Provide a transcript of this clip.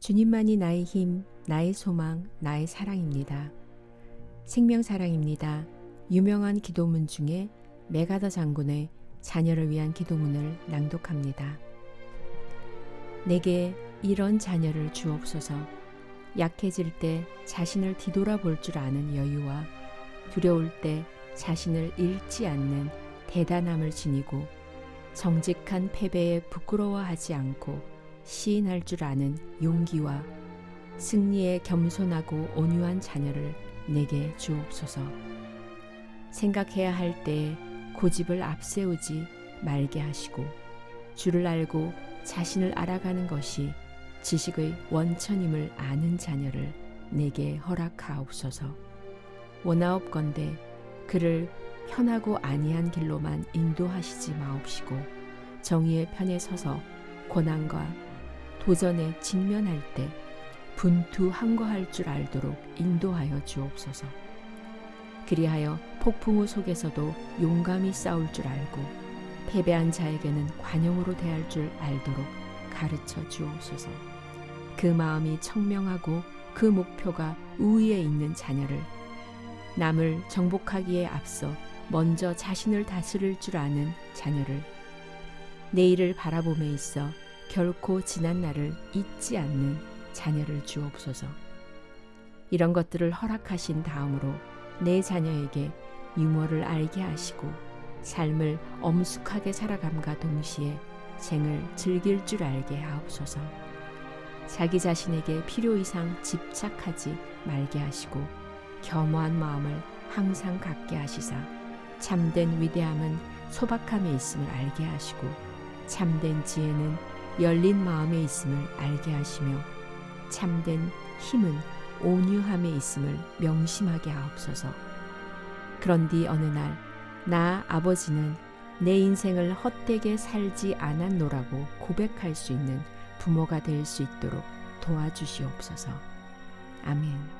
주님만이 나의 힘, 나의 소망, 나의 사랑입니다. 생명사랑입니다. 유명한 기도문 중에 메가더 장군의 자녀를 위한 기도문을 낭독합니다. 내게 이런 자녀를 주옵소서 약해질 때 자신을 뒤돌아볼 줄 아는 여유와 두려울 때 자신을 잃지 않는 대단함을 지니고 정직한 패배에 부끄러워하지 않고 시인할 줄 아는 용기와 승리에 겸손하고 온유한 자녀를 내게 주옵소서. 생각해야 할 때에 고집을 앞세우지 말게 하시고 주를 알고 자신을 알아가는 것이 지식의 원천임을 아는 자녀를 내게 허락하옵소서. 원하옵건대 그를 편하고 안이한 길로만 인도하시지 마옵시고 정의의 편에 서서 고난과 도전에 직면할 때 분투항거할 줄 알도록 인도하여 주옵소서. 그리하여 폭풍우 속에서도 용감히 싸울 줄 알고 패배한 자에게는 관용으로 대할 줄 알도록 가르쳐 주옵소서. 그 마음이 청명하고 그 목표가 우위에 있는 자녀를 남을 정복하기에 앞서 먼저 자신을 다스릴 줄 아는 자녀를 내일을 바라봄에 있어 결코 지난 날을 잊지 않는 자녀를 주옵소서. 이런 것들을 허락하신 다음으로 내 자녀에게 유머를 알게 하시고 삶을 엄숙하게 살아감과 동시에 생을 즐길 줄 알게 하옵소서. 자기 자신에게 필요 이상 집착하지 말게 하시고 겸허한 마음을 항상 갖게 하시사 참된 위대함은 소박함에 있음을 알게 하시고 참된 지혜는 열린 마음에 있음을 알게 하시며 참된 힘은 온유함에 있음을 명심하게 하옵소서. 그런뒤 어느 날 나 아버지는 내 인생을 헛되게 살지 않았노라고 고백할 수 있는 부모가 될 수 있도록 도와주시옵소서. 아멘.